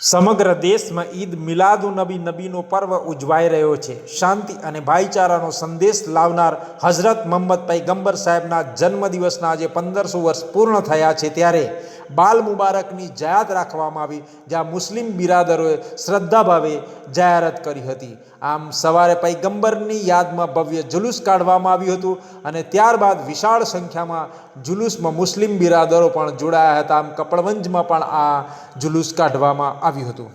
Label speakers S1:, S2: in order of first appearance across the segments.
S1: સમગ્ર દેશમાં ઈદ મિલાદુનબી નબીનો પર્વ ઉજવાઈ રહ્યો છે. શાંતિ અને ભાઈચારાનો સંદેશ લાવનાર હઝરત મોહમ્મદ પૈગંબર સાહેબના જન્મદિવસના આજે પંદરસો વર્ષ પૂર્ણ થયા છે ત્યારે બાલ મુબારકની જાયાત રાખવામાં આવી, જ્યાં મુસ્લિમ બિરાદરોએ શ્રદ્ધાભાવે જાહેરાત કરી હતી. આમ સવારે પૈગંબરની યાદમાં ભવ્ય જુલુસ કાઢવામાં આવ્યું હતું અને ત્યારબાદ વિશાળ સંખ્યામાં જુલુસમાં મુસ્લિમ બિરાદરો પણ જોડાયા હતા. આમ કપડવંજમાં પણ આ જુલુસ કાઢવામાં આવ્યું હતું.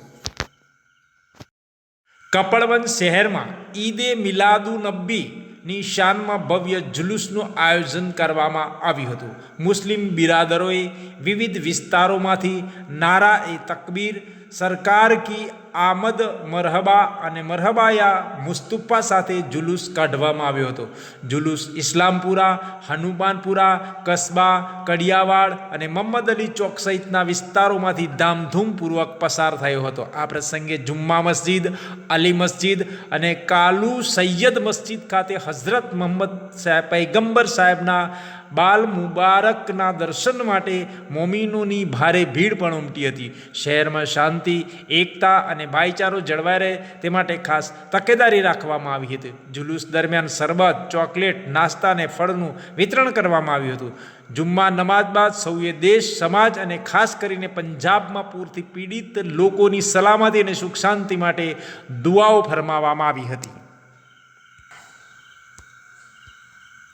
S1: કપડવંજ શહેરમાં ઈદે મિલાદુ નબ્બીની શાનમાં ભવ્ય જુલુસનું આયોજન કરવામાં આવ્યું હતું. મુસ્લિમ બિરાદરોએ વિવિધ વિસ્તારોમાંથી નારા એ તકબીર સરકાર કી આમદ મરહબા અને મરહબાયા મુસ્તુફા સાથે જુલુસ કાઢવામાં આવ્યો હતો. જુલુસ ઇસ્લામપુરા, હનુમાનપુરા, કસ્બા, કડિયાવાડ અને મહમ્મદ અલી ચોક સહિતના વિસ્તારોમાંથી ધામધૂમપૂર્વક પસાર થયો હતો. આ પ્રસંગે જુમ્મા મસ્જિદ, અલી મસ્જિદ અને કાલુ સૈયદ મસ્જિદ ખાતે હઝરત મોહમ્મદ પૈગંબર સાહેબના બાલ મુબારકના દર્શન માટે મોમીનોની ભારે ભીડ પણ ઉમટી હતી. શહેરમાં શાંતિ, એકતા અને ભાઈચારો જળવાઈ રહે તે માટે ખાસ તકેદારી રાખવામાં આવી હતી. જુલુસ દરમિયાન શરબત, ચોકલેટ, નાસ્તા અને ફળનું વિતરણ કરવામાં આવ્યું હતું. જુમ્મા નમાજ બાદ સૌએ દેશ, સમાજ અને ખાસ કરીને પંજાબમાં પૂરથી પીડિત લોકોની સલામતી અને સુખ શાંતિ માટે દુઆઓ ફરમાવવામાં આવી હતી.